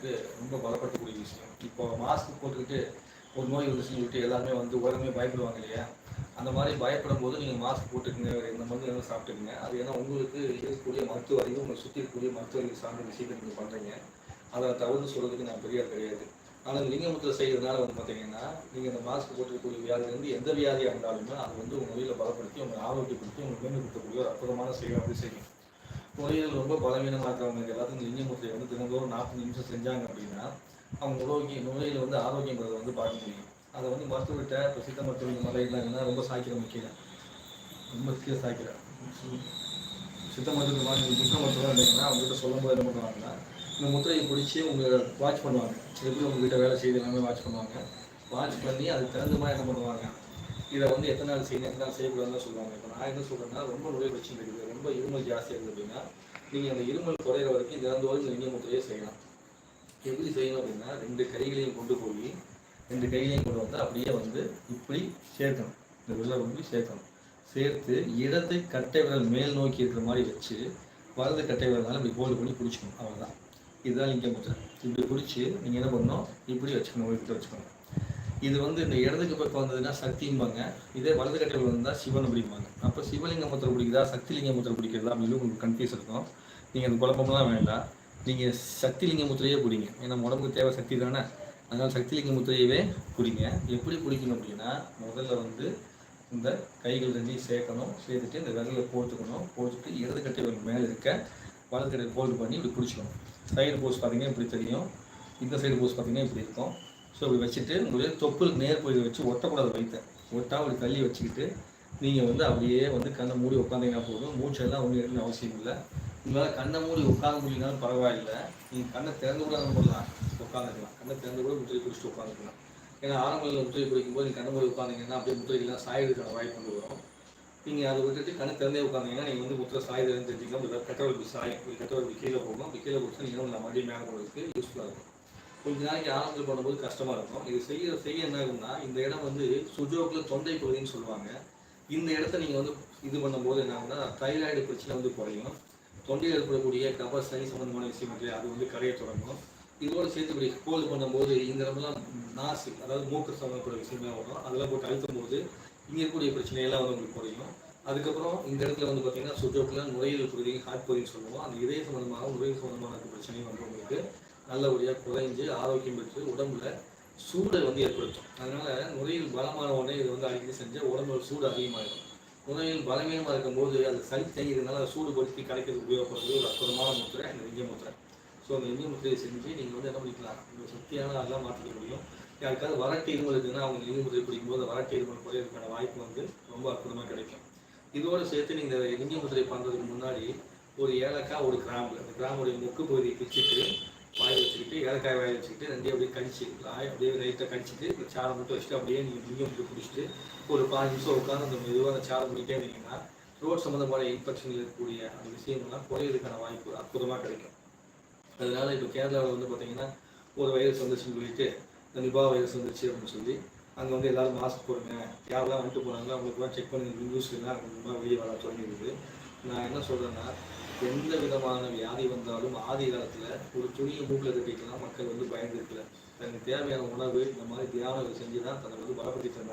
உங்களுக்கு ரொம்ப பலப்படுத்தக்கூடிய விஷயம். இப்போ மாஸ்க் போட்டுக்கிட்டு ஒரு நோய் வந்துச்சுன்னு சொல்லிட்டு எல்லாருமே வந்து உலகமே பயப்படுவாங்க இல்லையா? அந்த மாதிரி பயப்படும் போது நீங்கள் மாஸ்க் போட்டுக்கங்க வேறு எந்த மருந்து எதுவும் சாப்பிட்டுக்குங்க. அது ஏன்னா உங்களுக்கு இருக்கக்கூடிய மருத்துவ அறிவு உங்களை சுற்றி இருக்கக்கூடிய மருத்துவ அறிவு சார்ந்த விஷயத்தை நீங்கள் பண்ணுறீங்க அதை தவறு சொல்கிறதுக்கு நான் பெரிய கிடையாது. ஆனால் லிங்கமுத்திரை செய்கிறதுனால வந்து பார்த்தீங்கன்னா நீங்கள் இந்த மாஸ்க் போட்டுக்கக்கூடிய வியாதிலேருந்து எந்த வியாதியாக இருந்தாலுமே அது வந்து உங்கள் உயிரை பலப்படுத்தி உங்களை ஆரோக்கியப்படுத்தி உங்களுக்கு மேம்படுத்தக்கூடிய ஒரு அற்புதமான செயல் வந்து செய்யும் நோய்கள் ரொம்ப பலவீனமாக இருக்கிறவங்க எல்லாத்துக்கும் லிங்கமூர்த்தியை வந்து தினந்தோறும் நாற்பது நிமிஷம் செஞ்சாங்க அப்படின்னா அவங்க நோய்க்கு நோயில் வந்து ஆரோக்கியங்கிறத வந்து பார்க்க முடியும். அதை வந்து மருத்துவர்கிட்ட இப்போ சித்த மருத்துவ மலை ரொம்ப சாய்க்கிற முக்கியம் ரொம்ப கீழே சாய்க்கிற சித்த மருத்துவ மாதிரி புத்த மருத்துவம் இருந்தீங்கன்னா அவங்ககிட்ட சொல்லும்போது என்ன பண்ணுவாங்கன்னா இந்த முத்திரையை பிடிச்சி உங்களை வாட்ச் பண்ணுவாங்க. எப்படி உங்கள் வேலை செய்து எல்லாமே வாட்ச் பண்ணுவாங்க. வாட்ச் பண்ணி அதுக்கு தகுந்த மாதிரி என்ன பண்ணுவாங்க? இதை வந்து எத்தனை நாள் செய்யணும் எத்தனை நாள் செய்யக்கூடாதுன்னு சொல்லுவாங்க. இப்போ நான் என்ன சொல்கிறேன்னா ரொம்ப நோய் பிரச்சனை இருக்குது. ரொம்ப இருமல் ஜாஸ்தியாக இருக்குது அப்படின்னா நீங்கள் அந்த இருமல் குறையிற வரைக்கும் தினந்தோறும் இந்த லிங்க செய்யலாம். எப்படி செய்யணும் அப்படின்னா ரெண்டு கைகளையும் கொண்டு போய் ரெண்டு கைகளையும் கொண்டு வந்து அப்படியே வந்து இப்படி சேர்க்கணும். இந்த விரலை வந்து சேர்க்கணும். சேர்த்து இடது கட்டை விரல் மேல் நோக்கி இருக்கிற மாதிரி வச்சு வலது கட்டை விரல்னால இப்படி ஹோல்டு பண்ணி பிடிச்சிக்கணும். அவ்வளோதான் இதுதான் இங்கே முத்திரை இப்படி பிடிச்சி நீங்கள் என்ன பண்ணணும்? இப்படி வச்சுக்கணும் ஒழுக்கிட்ட வச்சுக்கணும். இது வந்து இந்த இடதுக்கு பக்கம் வந்ததுன்னா சக்திம்பாங்க இதே வலது கட்டையில் வந்தால் சிவன் அப்படிம்பாங்க. அப்போ சிவலிங்க முத்திரை பிடிக்குதா? சக்தி லிங்க முத்திரை பிடிக்கிறதா? அப்படின்னு உங்களுக்கு கன்ஃபியூஸ் இருக்கும். நீங்கள் அந்த குழப்பம்லாம் வேண்டாம். நீங்கள் சக்தி லிங்க முத்திரையே பிடிங்க. ஏன்னா உடம்புக்கு தேவை சக்தி தானே. அதனால் சக்தி லிங்க முத்திரையவே பிடிங்க. எப்படி பிடிக்கணும் அப்படின்னா முதல்ல வந்து இந்த கைகள் ரெண்டையும் சேர்க்கணும். சேர்த்துட்டு இந்த விரலை போட்டுக்கணும். போட்டுட்டு இடது கட்டை மேலே இருக்க வலது கட்டை போல்டு பண்ணி இப்படி பிடிச்சிக்கணும். சைடு போஸ்ட் பார்த்தீங்கன்னா இப்படி தெரியும். இந்த சைடு போஸ்ட் பார்த்தீங்கன்னா இப்படி இருக்கும். ஸோ இப்படி வச்சுட்டு உங்களுடைய தொப்புளுக்கு நேர் பகுதியை வச்சு ஒட்டக்கூடாது வைத்தேன் ஒட்டா ஒரு தள்ளி வச்சுக்கிட்டு நீங்கள் வந்து அப்படியே வந்து கண்ணை மூடி உட்காந்தீங்கன்னா போதும். மூச்செல்லாம் ஒன்றும் எடுக்கணும் அவசியம் இல்லை. உங்களால் கண்ணை மூடி உட்கார முடியலனாலும் பரவாயில்லை. நீங்கள் கண்ணை திறந்து கூட போடலாம். உட்காந்துக்கலாம் கண்ணை திறந்து கூட முத்திரை பிடிச்சிட்டு உட்காந்துக்கலாம் ஏன்னா ஆரம்பத்தில் முத்திரை பிடிக்கும் போது நீங்கள் கண்ணை மூடி உட்காந்தீங்கன்னா அப்படியே முத்திரைக்கெல்லாம் சாயதுக்கான வாய்ப்பு வரும். நீங்கள் அதை விட்டுட்டு கண்ணை திறந்தே உட்காந்தீங்கன்னா நீங்கள் வந்து முத்திரை சாயுதுன்னு தெரிஞ்சிக்கலாம். பெட்ரோல் சாயம் சாய் கீழே போகும் அப்படி கீழே கொடுத்தா நீங்கள் வந்து மறுபடியும் மேலே போகிறதுக்கு யூஸ்ஃபுல்லாக இருக்கும். கொஞ்ச நாளைக்கு ஆரம்பத்தில் பண்ணும்போது கஷ்டமாக இருக்கும். இது செய்ய செய்ய என்ன ஆகும்னா இந்த இடம் வந்து சுஜோக்கில் தொண்டை பகுதின்னு சொல்லுவாங்க. இந்த இடத்த நீங்கள் வந்து இது பண்ணும்போது என்ன ஆகும்னா தைராய்டு பிரச்சனை வந்து குறையும். தொண்டையில் ஏற்படக்கூடிய கப சனி சம்பந்தமான விஷயம் இல்லையா அது வந்து கரையை தொடங்கும். இதோட சேர்த்து இப்படி கோல் பண்ணும்போது இந்த இடம்லாம் நாசு அதாவது மூக்கு சம்பந்தப்பட்ட விஷயமே வரும். அதெல்லாம் போட்டு அழுத்தும் போது இங்கே இருக்கக்கூடிய பிரச்சனையெல்லாம் வந்து உங்களுக்கு குறையும். அதுக்கப்புறம் இந்த இடத்துல வந்து பார்த்தீங்கன்னா சுஜோக்கில் நுரையீரல் பகுதி ஹார்ட் பகுதின்னு சொல்லுவோம். அந்த இதய சம்பந்தமாக நுரையீரல் சம்பந்தமான பிரச்சனையும் வந்து உங்களுக்கு நல்லபடியாக குறைஞ்சு ஆரோக்கியம் பெற்று உடம்புல சூடை வந்து ஏற்படுத்தும். அதனால நுரையில் பலமான உடனே இது வந்து அடிக்கடி செஞ்சால் உடம்புல சூடு அதிகமாகிடும் நுரையில் பலவீனமாக இருக்கும்போது அது சளி தேங்கிறதுனால அதை சூடு படுத்தி கலைக்கிறது உபயோகப்படுறது ஒரு அற்புதமான முத்திரை இந்த இந்திய முத்திரை. ஸோ அந்த இந்திய முத்திரையை செஞ்சு நீங்கள் வந்து என்ன பண்ணிக்கலாம்? இந்த சக்தியான அதெல்லாம் மாற்றிக்க முடியும். யாருக்காவது வறட்டு இருமல் இருக்குன்னா அவங்க இந்திய முத்திரை பிடிக்கும்போது வறட்டு இருமல் குறையிறதுக்கான வாய்ப்பு வந்து ரொம்ப அற்புதமாக கிடைக்கும். இதோடு சேர்த்து நீங்கள் இந்த முத்திரை பண்ணுறதுக்கு முன்னாடி ஒரு ஏலக்காய் ஒரு கிராம்பு. அந்த கிராமுடைய முக்கு பகுதியை பிச்சுட்டு ஏலக்காய் வாய வச்சுக்கிட்டு ரெண்டையும் அப்படியே கடிச்சு அப்படியே லைட்டாக கடிச்சிட்டு இந்த சாரை மட்டும் வச்சுட்டு அப்படியே நீங்கள் நீங்கள் போட்டு குடிச்சிட்டு ஒரு பாஞ்சு நிமிஷம் உட்காந்து அந்த மெதுவாக அந்த சாரை குடிட்டே இருந்தீங்கன்னா ரோட் சம்மந்தமான இன்ஃபெக்ஷன் இருக்கக்கூடிய அந்த விஷயங்கள்லாம் குறையிறதுக்கான வாய்ப்பு அற்புதமாக கிடைக்கும். அதனால இப்போ கேரளாவில் வந்து பார்த்தீங்கன்னா ஒரு வைரஸ் வந்துச்சுன்னு சொல்லிட்டு இந்த நிபா வைரஸ் வந்துச்சு அப்படின்னு சொல்லி அங்கே வந்து எல்லாரும் மாஸ்க் போடுங்க. யாரெல்லாம் வந்துட்டு போனாங்களோ அவங்களுக்குலாம் செக் பண்ணி நியூஸ்லாம் கொஞ்சமாக வெளியே வர தொடங்கிடுது நான் என்ன சொல்கிறேன்னா எந்த விதமான வியாதி வந்தாலும் ஆதி காலத்தில் ஒரு துணியை மூக்கில் கட்டிக்கலாம் மக்கள் வந்து பயந்துருக்கல தனக்கு தேவையான உணவு இந்த மாதிரி தியானங்கள் செஞ்சு தான் தன்னை வந்து பலப்படுத்தி தந்தாங்க